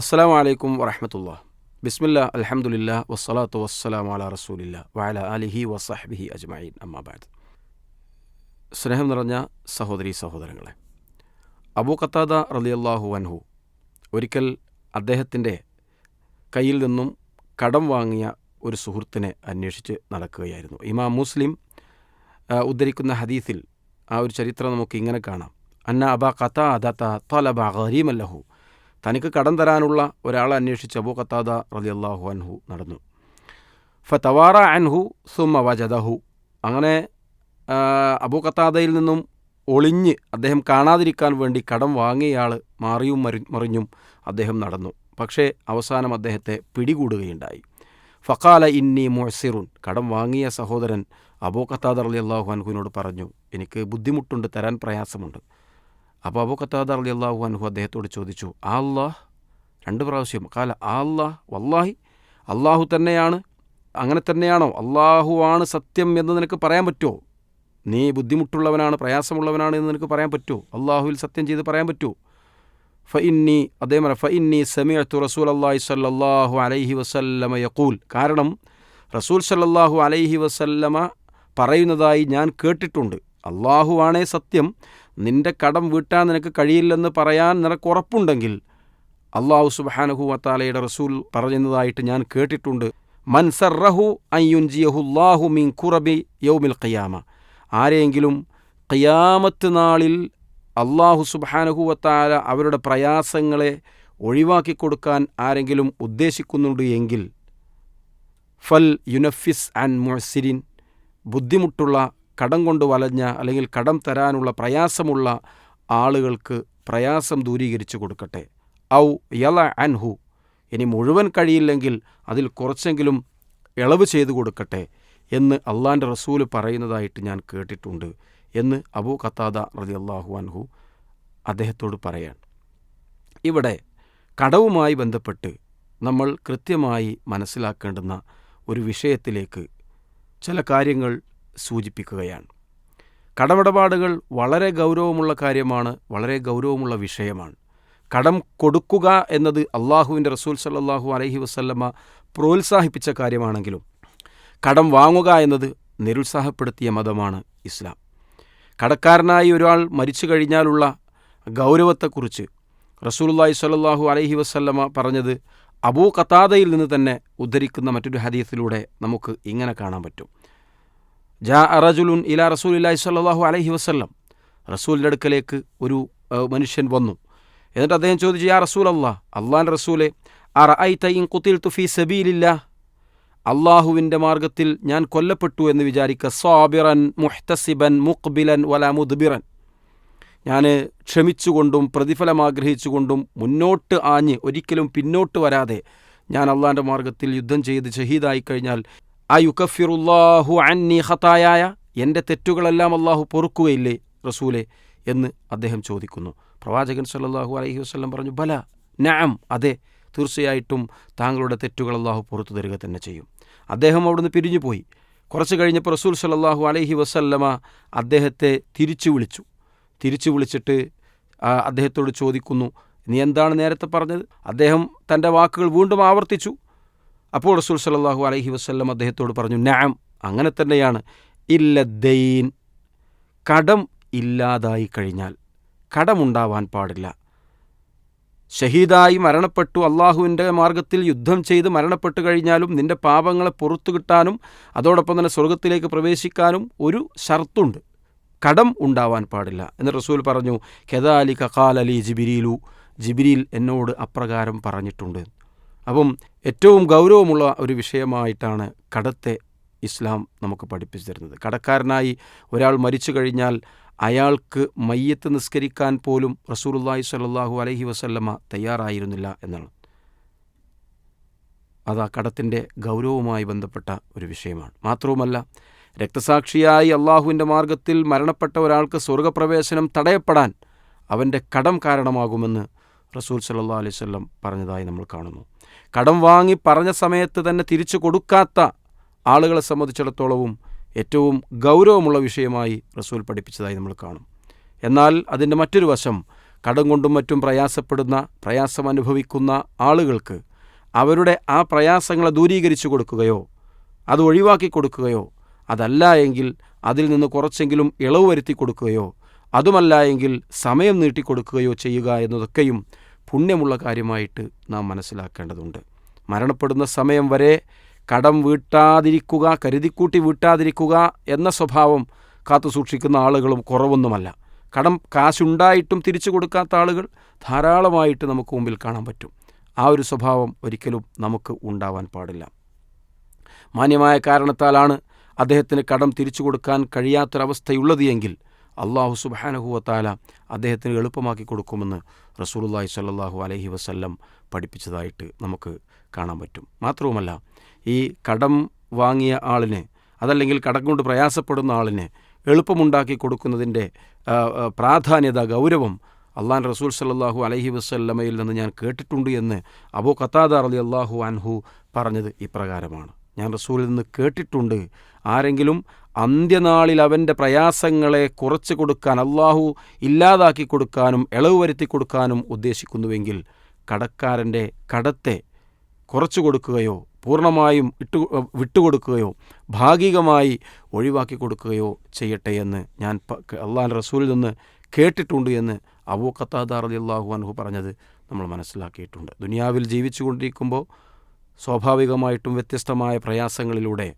അസ്സാം വലൈക്കും വറഹമത്തുള്ള. ബിസ്മില്ല അലഹമുല്ല വസ്സലാത്തു വസ്സലാം അല റസൂലില്ല വഅല അലിഹി വസഹബിഹി അജ്മഈൻ. അമ്മാബാദ് സ്നേഹം നിറഞ്ഞ സഹോദരി സഹോദരങ്ങളെ അബൂ ഖത്താദ റളിയല്ലാഹു അൻഹു ഒരിക്കൽ അദ്ദേഹത്തിന്റെ കയ്യിൽ നിന്നും കടം വാങ്ങിയ ഒരു സുഹൃത്തിനെ അന്വേഷിച്ച് നടക്കുകയായിരുന്നു. ഇമാം മുസ്ലിം ഉദ്ധരിക്കുന്ന ഹദീസിൽ ആ ഒരു ചരിത്രം നമുക്ക് ഇങ്ങനെ കാണാം. അന്ന അബ കത്താദ തലബ ഗരീമല്ലഹു തനിക്ക് കടം തരാനുള്ള ഒരാളെ അന്വേഷിച്ച് അബൂ ഖത്താദ റളിയല്ലാഹു അൻഹു നടന്നു. ഫ തവാറ അൻഹു സുമ വജദഹു. അങ്ങനെ അബൂ ഖത്താദയിൽ നിന്നും ഒളിഞ്ഞ് അദ്ദേഹം കാണാതിരിക്കാൻ വേണ്ടി കടം വാങ്ങിയയാൾ മാറിയും മറി മറിഞ്ഞും അദ്ദേഹം നടന്നു. പക്ഷേ അവസാനം അദ്ദേഹത്തെ പിടികൂടുകയുണ്ടായി. ഫക്കാല ഇന്നി മൊഹസിറുൻ കടം വാങ്ങിയ സഹോദരൻ അബൂ ഖത്താദ അലി അള്ളാഹു അൻഹുവിനോട് പറഞ്ഞു എനിക്ക് ബുദ്ധിമുട്ടുണ്ട് തരാൻ പ്രയാസമുണ്ട്. അപ്പോൾ അബു ഖത്താദ അലി അള്ളാഹു അൻഹു അദ്ദേഹത്തോട് ചോദിച്ചു ആ അല്ലാഹ് രണ്ട് പ്രാവശ്യം. കാല അല്ലാഹ് വല്ലാഹി അള്ളാഹു തന്നെയാണ്. അങ്ങനെ തന്നെയാണോ? അള്ളാഹുവാണ് സത്യം എന്ന് നിനക്ക് പറയാൻ പറ്റുമോ നീ ബുദ്ധിമുട്ടുള്ളവനാണ് പ്രയാസമുള്ളവനാണ് എന്ന് നിനക്ക് പറയാൻ പറ്റുമോ അള്ളാഹുവിൽ സത്യം ചെയ്ത് പറയാൻ പറ്റുമോ ഫ ഇന്നി പറയാം ഫ ഇന്നി സമീഅത്തു റസൂൽ അള്ളാഹി സല്ലാഹു അലൈഹി വസല്ലമ യക്കൂൽ കാരണം റസൂൽ സല്ലാഹു അലൈഹി വസല്ലമ പറയുന്നതായി ഞാൻ കേട്ടിട്ടുണ്ട്. അള്ളാഹുവാണേ സത്യം നിന്റെ കടം വീട്ടാൻ നിനക്ക് കഴിയില്ലെന്ന് പറയാൻ നിനക്ക് ഉറപ്പുണ്ടെങ്കിൽ അള്ളാഹു സുബ്ഹാനഹു വത്താലയുടെ റസൂൽ പറയുന്നതായിട്ട് ഞാൻ കേട്ടിട്ടുണ്ട്. മൻ സർറഹു അയ്യുൻജിയഹുല്ലാഹു മിൻ കുറബി യൗമിൽ ഖിയാമ. ആരെയെങ്കിലും ഖിയാമത്ത് നാളിൽ അള്ളാഹു സുബ്ഹാനഹു വത്താല അവരുടെ പ്രയാസങ്ങളെ ഒഴിവാക്കി കൊടുക്കാൻ ആരെങ്കിലും ഉദ്ദേശിക്കുന്നുണ്ട് എങ്കിൽ ഫൽ യുനഫിസ് ആൻഡ് മുഹസിരിൻ ബുദ്ധിമുട്ടുള്ള കടം കൊണ്ട് വലഞ്ഞ അല്ലെങ്കിൽ കടം തരാനുള്ള പ്രയാസമുള്ള ആളുകൾക്ക് പ്രയാസം ദൂരീകരിച്ചു കൊടുക്കട്ടെ. ഔ യല അൻഹു. ഇനി മുഴുവൻ കഴിയില്ലെങ്കിൽ അതിൽ കുറച്ചെങ്കിലും ഇളവ് ചെയ്തു കൊടുക്കട്ടെ എന്ന് അള്ളാന്റെ റസൂൽ പറയുന്നതായിട്ട് ഞാൻ കേട്ടിട്ടുണ്ട് എന്ന് അബൂ ഖത്താദ റതി അള്ളാഹു അൻഹു അദ്ദേഹത്തോട് പറയാൻ ഇവിടെ കടവുമായി ബന്ധപ്പെട്ട് നമ്മൾ കൃത്യമായി മനസ്സിലാക്കേണ്ടുന്ന ഒരു വിഷയത്തിലേക്ക് ചില കാര്യങ്ങൾ സൂചിപ്പിക്കുകയാണ്. കടമിടപാടുകൾ വളരെ ഗൗരവമുള്ള കാര്യമാണ് വളരെ ഗൗരവമുള്ള വിഷയമാണ്. കടം കൊടുക്കുക എന്നത് അള്ളാഹുവിന്റെ റസൂൽ സല്ലാഹു അലഹി വസല്ലമ പ്രോത്സാഹിപ്പിച്ച കാര്യമാണെങ്കിലും കടം വാങ്ങുക എന്നത് നിരുത്സാഹപ്പെടുത്തിയ മതമാണ് ഇസ്ലാം. കടക്കാരനായി ഒരാൾ മരിച്ചു കഴിഞ്ഞാലുള്ള ഗൗരവത്തെക്കുറിച്ച് റസൂലുള്ളാഹി സ്വല്ലല്ലാഹു അലൈഹി വസല്ലമ പറഞ്ഞത് അബൂ കത്താതയിൽ നിന്ന് തന്നെ ഉദ്ധരിക്കുന്ന മറ്റൊരു ഹദീസിലൂടെ നമുക്ക് ഇങ്ങനെ കാണാൻ പറ്റും. ജാ അറജുലുൻ ഇല റസൂലില്ലാഹി സ്വല്ലല്ലാഹു അലഹി വസ്ല്ലം. റസൂലിന്റെ അടുക്കലേക്ക് ഒരു മനുഷ്യൻ വന്നു. എന്നിട്ട് അദ്ദേഹം ചോദിച്ചു യാ റസൂൽ അള്ളാഹ് അള്ളാൻ റസൂലെ അറ ഐ തൈൻ കുത്തിൽ തുഫി സബീലില്ല? അള്ളാഹുവിന്റെ മാർഗത്തിൽ ഞാൻ കൊല്ലപ്പെട്ടു എന്ന് വിചാരിക്കുക സ്വാബിറൻ മുഹ്തസിബൻ മുഖ്ബിലൻ വല മുദ്ബിറൻ. ഞാൻ ക്ഷമിച്ചുകൊണ്ടും പ്രതിഫലം ആഗ്രഹിച്ചുകൊണ്ടും മുന്നോട്ട് ആഞ്ഞ് ഒരിക്കലും പിന്നോട്ട് വരാതെ ഞാൻ അള്ളാന്റെ മാർഗത്തിൽ യുദ്ധം ചെയ്ത് ഷഹീദായി കഴിഞ്ഞാൽ ആ അന്നി ഖത്തായായ എന്റെ തെറ്റുകളെല്ലാം അള്ളാഹു പൊറുക്കുകയില്ലേ റസൂലെ എന്ന് അദ്ദേഹം ചോദിക്കുന്നു. പ്രവാചകൻ സല്ലാഹു അലഹി വസ്ലം പറഞ്ഞു ബല നാം അതെ തീർച്ചയായിട്ടും താങ്കളുടെ തെറ്റുകൾ അള്ളാഹു പുറത്തു തരിക തന്നെ ചെയ്യും. അദ്ദേഹം അവിടുന്ന് പിരിഞ്ഞു പോയി. കുറച്ച് കഴിഞ്ഞപ്പോൾ റസൂൽ സല്ലാഹു അലഹി വസല്ലമ അദ്ദേഹത്തെ തിരിച്ചു വിളിച്ചു. തിരിച്ചു വിളിച്ചിട്ട് അദ്ദേഹത്തോട് ചോദിക്കുന്നു നീ എന്താണ് നേരത്തെ പറഞ്ഞത്? അദ്ദേഹം തന്റെ വാക്കുകൾ വീണ്ടും ആവർത്തിച്ചു. അപ്പോൾ റസൂൽ സല്ലല്ലാഹു അലഹി വസല്ലം അദ്ദേഹത്തോട് പറഞ്ഞു നാം അങ്ങനെ തന്നെയാണ്. ഇല്ല ദൈൻ. കടം ഇല്ലാതായി കഴിഞ്ഞാൽ കടമുണ്ടാവാൻ പാടില്ല. ഷഹീദായി മരണപ്പെട്ടു. അള്ളാഹുവിന്റെ മാർഗത്തിൽ യുദ്ധം ചെയ്ത് മരണപ്പെട്ടു കഴിഞ്ഞാലും നിന്റെ പാപങ്ങളെ പുറത്തു കിട്ടാനും അതോടൊപ്പം തന്നെ സ്വർഗത്തിലേക്ക് പ്രവേശിക്കാനും ഒരു ഷർത്തുണ്ട്. കടം ഉണ്ടാവാൻ പാടില്ല. എന്ന് റസൂൽ പറഞ്ഞു കെദാലി കക്കാൽ അലി ജിബിരിലു. ജിബിരിൽ എന്നോട് അപ്രകാരം പറഞ്ഞിട്ടുണ്ട്. അപ്പം ഏറ്റവും ഗൗരവമുള്ള ഒരു വിഷയമായിട്ടാണ് കടത്തെ ഇസ്ലാം നമുക്ക് പഠിപ്പിച്ചു തരുന്നത് കടക്കാരനായി ഒരാൾ മരിച്ചു കഴിഞ്ഞാൽ അയാൾക്ക് മയ്യത്ത് നിസ്കരിക്കാൻ പോലും റസൂലുള്ളാഹി സ്വല്ലല്ലാഹു അലൈഹി വസല്ലമ തയ്യാറായിരുന്നില്ല എന്നാണ്. അത് ആ കടത്തിന്റെ ഗൗരവവുമായി ബന്ധപ്പെട്ട ഒരു വിഷയമാണ്. മാത്രവുമല്ല രക്തസാക്ഷിയായി അള്ളാഹുവിന്റെ മാർഗത്തിൽ മരണപ്പെട്ട ഒരാൾക്ക് സ്വർഗപ്രവേശനം തടയപ്പെടാൻ അവന്റെ കടം കാരണമാകുമെന്ന് റസൂൽ സല്ലാ അലൈഹി വസല്ലം പറഞ്ഞതായി നമ്മൾ കാണുന്നു. കടം വാങ്ങി പറഞ്ഞ സമയത്ത് തന്നെ തിരിച്ചു കൊടുക്കാത്ത ആളുകളെ സംബന്ധിച്ചിടത്തോളവും ഏറ്റവും ഗൗരവമുള്ള വിഷയമായി റസൂൽ പഠിപ്പിച്ചതായി നമ്മൾ കാണും. എന്നാൽ അതിന്റെ മറ്റൊരു വശം കടം കൊണ്ടും മറ്റും പ്രയാസപ്പെടുന്ന പ്രയാസം അനുഭവിക്കുന്ന ആളുകൾക്ക് അവരുടെ ആ പ്രയാസങ്ങളെ ദൂരീകരിച്ചു കൊടുക്കുകയോ അത് ഒഴിവാക്കി കൊടുക്കുകയോ അതല്ല എങ്കിൽ അതിൽ നിന്ന് കുറച്ചെങ്കിലും ഇളവ് വരുത്തി കൊടുക്കുകയോ അതുമല്ല എങ്കിൽ സമയം നീട്ടിക്കൊടുക്കുകയോ ചെയ്യുക എന്നതൊക്കെയും പുണ്യമുള്ള കാര്യമായിട്ട് നാം മനസ്സിലാക്കേണ്ടതുണ്ട്. മരണപ്പെടുന്ന സമയം വരെ കടം വീട്ടാതിരിക്കുക കരുതിക്കൂട്ടി വീട്ടാതിരിക്കുക എന്ന സ്വഭാവം കാത്തു സൂക്ഷിക്കുന്ന ആളുകളും കുറവൊന്നുമല്ല. കടം കാശുണ്ടായിട്ടും തിരിച്ചു കൊടുക്കാത്ത ആളുകൾ ധാരാളമായിട്ട് നമുക്ക് മുമ്പിൽ കാണാൻ പറ്റും. ആ ഒരു സ്വഭാവം ഒരിക്കലും നമുക്ക് ഉണ്ടാവാൻ പാടില്ല. മാന്യമായ കാരണത്താലാണ് അദ്ദേഹത്തിന് കടം തിരിച്ചു കൊടുക്കാൻ കഴിയാത്തൊരവസ്ഥയുള്ളത് എങ്കിൽ അള്ളാഹു സുബാനഹുവത്താല അദ്ദേഹത്തിന് എളുപ്പമാക്കി കൊടുക്കുമെന്ന് റസൂലുല്ലാഹി സ്വല്ലല്ലാഹു അലഹി വസല്ലം പഠിപ്പിച്ചതായിട്ട് നമുക്ക് കാണാൻ പറ്റും. മാത്രവുമല്ല ഈ കടം വാങ്ങിയ ആളിന് അതല്ലെങ്കിൽ കടം കൊണ്ട് പ്രയാസപ്പെടുന്ന ആളിന് എളുപ്പമുണ്ടാക്കി കൊടുക്കുന്നതിന്റെ പ്രാധാന്യത ഗൗരവം അള്ളാൻ റസൂൽ സല്ലാഹു അലഹി വസ്ല്ലമയിൽ നിന്ന് ഞാൻ കേട്ടിട്ടുണ്ട് എന്ന് അബൂ കത്താദാർ അലി അള്ളാഹു അൻഹു പറഞ്ഞത് ഇപ്രകാരമാണ്. ഞാൻ റസൂലിൽ നിന്ന് കേട്ടിട്ടുണ്ട്. ആരെങ്കിലും അന്ത്യനാളിൽ അവന്റെ പ്രയാസങ്ങളെ കുറച്ച് കൊടുക്കാൻ അള്ളാഹു ഇല്ലാതാക്കി കൊടുക്കാനും ഇളവ് വരുത്തി കൊടുക്കാനും ഉദ്ദേശിക്കുന്നുവെങ്കിൽ കടക്കാരന്റെ കടത്തെ കുറച്ചു കൊടുക്കുകയോ പൂർണമായും ഇട്ടു വിട്ടുകൊടുക്കുകയോ ഭാഗികമായി ഒഴിവാക്കി കൊടുക്കുകയോ ചെയ്യട്ടെ എന്ന് ഞാൻ അള്ളാൻ റസൂലിൽ നിന്ന് കേട്ടിട്ടുണ്ട് എന്ന് അബൂ ഖത്താദാർ അലി അള്ളാഹു അൻഹു പറഞ്ഞത് നമ്മൾ മനസ്സിലാക്കിയിട്ടുണ്ട്. ദുനിയാവിൽ ജീവിച്ചു കൊണ്ടിരിക്കുമ്പോൾ സ്വാഭാവികമായിട്ടും വ്യത്യസ്തമായ പ്രയാസങ്ങളിലൂടെ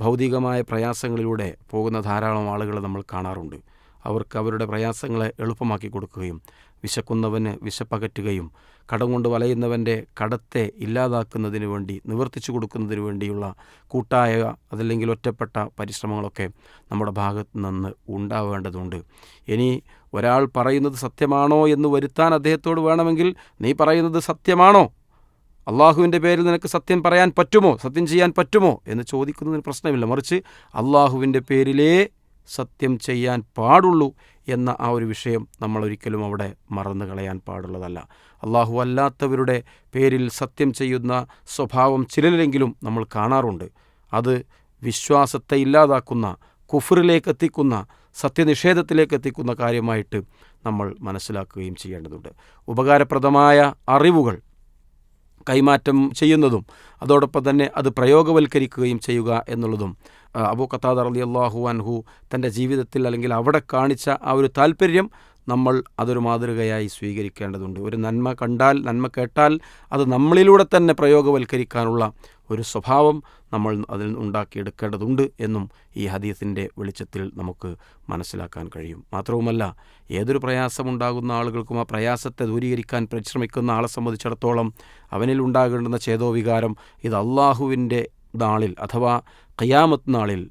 ഭൗതികമായ പ്രയാസങ്ങളിലൂടെ പോകുന്ന ധാരാളം ആളുകൾ നമ്മൾ കാണാറുണ്ട്. അവർക്ക് അവരുടെ പ്രയാസങ്ങളെ എളുപ്പമാക്കി കൊടുക്കുകയും വിശക്കുന്നവന് വിശപ്പകറ്റുകയും കടം കൊണ്ട് വലയുന്നവന്റെ കടത്തെ ഇല്ലാതാക്കുന്നതിന് വേണ്ടി നിവർത്തിച്ചു കൊടുക്കുന്നതിന് വേണ്ടിയുള്ള കൂട്ടായ അതല്ലെങ്കിൽ ഒറ്റപ്പെട്ട പരിശ്രമങ്ങളൊക്കെ നമ്മുടെ ഭാഗത്ത് നിന്ന് ഉണ്ടാവേണ്ടതുണ്ട്. ഇനി ഒരാൾ പറയുന്നത് സത്യമാണോ എന്ന് വരുത്താൻ അദ്ദേഹത്തോട് വേണമെങ്കിൽ നീ പറയുന്നത് സത്യമാണോ? അള്ളാഹുവിന്റെ പേരിൽ നിനക്ക് സത്യം പറയാൻ പറ്റുമോ? സത്യം ചെയ്യാൻ പറ്റുമോ? എന്ന് ചോദിക്കുന്നതിന് പ്രശ്നമില്ല. മറിച്ച് അള്ളാഹുവിന്റെ പേരിലേ സത്യം ചെയ്യാൻ പാടുള്ളൂ എന്ന ആ ഒരു വിഷയം നമ്മൾ ഒരിക്കലും അവിടെ മറന്നു കളയാൻ പാടുള്ളതല്ല. അള്ളാഹു അല്ലാത്തവരുടെ പേരിൽ സത്യം ചെയ്യുന്ന സ്വഭാവം ചിലരിലെങ്കിലും നമ്മൾ കാണാറുണ്ട്. അത് വിശ്വാസത്തെ ഇല്ലാതാക്കുന്ന കുഫറിലേക്ക് എത്തിക്കുന്ന സത്യനിഷേധത്തിലേക്ക് എത്തിക്കുന്ന കാര്യമായിട്ട് നമ്മൾ മനസ്സിലാക്കുകയും ചെയ്യേണ്ടതുണ്ട്. ഉപകാരപ്രദമായ അറിവുകൾ കൈമാറ്റം ചെയ്യുന്നതും അതോടൊപ്പം തന്നെ അത് പ്രയോഗവൽക്കരിക്കുകയും ചെയ്യുക എന്നുള്ളതും. അബൂ ഖത്താദ് അലി അള്ളാഹു അൻഹു തന്റെ ജീവിതത്തിൽ അല്ലെങ്കിൽ അവിടെ കാണിച്ച ആ ഒരു താല്പര്യം നമ്മൾ അതൊരു മാതൃകയായി സ്വീകരിക്കേണ്ടതുണ്ട്. ഒരു നന്മ കണ്ടാൽ നന്മ കേട്ടാൽ അത് നമ്മളിലൂടെ തന്നെ പ്രയോഗവൽക്കരിക്കാനുള്ള ഒരു സ്വഭാവം നമ്മൾ അതിൽ ഉണ്ടാക്കിയെടുക്കേണ്ടതുണ്ട് എന്നും ഈ ഹദീസിന്റെ വെളിച്ചത്തിൽ നമുക്ക് മനസ്സിലാക്കാൻ കഴിയും. മാത്രവുമല്ല ഏതൊരു പ്രയാസമുണ്ടാകുന്ന ആളുകൾക്കും ആ പ്രയാസത്തെ ദൂരീകരിക്കാൻ പരിശ്രമിക്കുന്ന ആളെ സംബന്ധിച്ചിടത്തോളം അവനിൽ ഉണ്ടാകേണ്ടുന്ന ചേതോവികാരം ഇത് അള്ളാഹുവിന്റെ നാളിൽ അഥവാ ഖയാമത്ത് നാളിൽ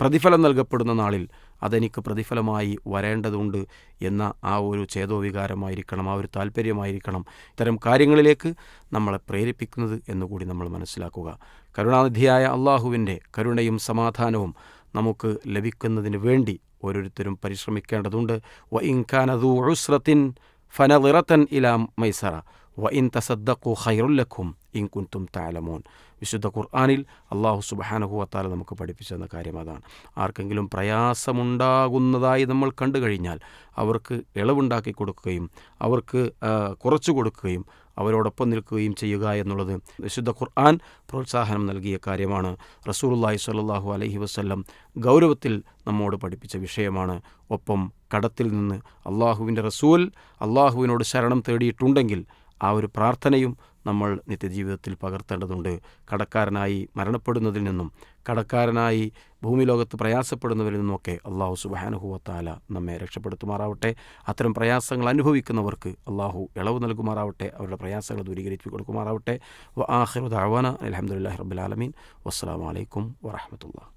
പ്രതിഫലം നൽകപ്പെടുന്ന നാളിൽ അതെനിക്ക് പ്രതിഫലമായി വരേണ്ടതുണ്ട് എന്ന ആ ഒരു ചേതോവികാരമായിരിക്കണം ആ ഒരു താല്പര്യമായിരിക്കണം ഇത്തരം കാര്യങ്ങളിലേക്ക് നമ്മളെ പ്രേരിപ്പിക്കുന്നത് എന്നുകൂടി നമ്മൾ മനസ്സിലാക്കുക. കരുണാനിധിയായ അള്ളാഹുവിന്റെ കരുണയും സമാധാനവും നമുക്ക് ലഭിക്കുന്നതിന് വേണ്ടി ഓരോരുത്തരും പരിശ്രമിക്കേണ്ടതുണ്ട്. വ ഇൻഖാനദു ഉസ്രത്തിൻ ഫനലിറത്തൻ ഇലാം മൈസറ. ഇൻ കുൻതും താലമോൻ വിശുദ്ധ ഖുർആാനിൽ അള്ളാഹു സുബഹാനഹു നമുക്ക് നമുക്ക് പഠിപ്പിച്ചെന്ന കാര്യം അതാണ്. ആർക്കെങ്കിലും പ്രയാസമുണ്ടാകുന്നതായി നമ്മൾ കണ്ടു കഴിഞ്ഞാൽ അവർക്ക് ഇളവുണ്ടാക്കി കൊടുക്കുകയും അവർക്ക് കുറച്ചു കൊടുക്കുകയും അവരോടൊപ്പം നിൽക്കുകയും ചെയ്യുക എന്നുള്ളത് വിശുദ്ധ ഖുർആൻ പ്രോത്സാഹനം നൽകിയ കാര്യമാണ്. റസൂലുല്ലാഹി സ്വല്ലല്ലാഹു അലൈഹി വസ്ല്ലം ഗൗരവത്തിൽ നമ്മോട് പഠിപ്പിച്ച വിഷയമാണ്. ഒപ്പം കടത്തിൽ നിന്ന് അള്ളാഹുവിന്റെ റസൂൽ അള്ളാഹുവിനോട് ശരണം തേടിയിട്ടുണ്ടെങ്കിൽ ആ ഒരു പ്രാർത്ഥനയും നമ്മൾ നിത്യജീവിതത്തിൽ പകർത്തേണ്ടതുണ്ട്. കടക്കാരനായി മരണപ്പെടുന്നതിൽ നിന്നും കടക്കാരനായി ഭൂമി ലോകത്ത് പ്രയാസപ്പെടുന്നവരിൽ നിന്നുമൊക്കെ അള്ളാഹു സുബാനുഹുവത്താല നമ്മെ രക്ഷപ്പെടുത്തുമാറാവട്ടെ. അത്തരം പ്രയാസങ്ങൾ അനുഭവിക്കുന്നവർക്ക് അള്ളാഹു ഇളവ് നൽകുമാറാവട്ടെ അവരുടെ പ്രയാസങ്ങൾ ദൂരീകരിച്ചു കൊടുക്കുമാറാവട്ടെ. വ ആഹിറുദാവാന അലഹമുല്ലാ റബ്ബുലാലമീൻ വസ്സാം വലൈക്കും വറഹമത്തുള്ള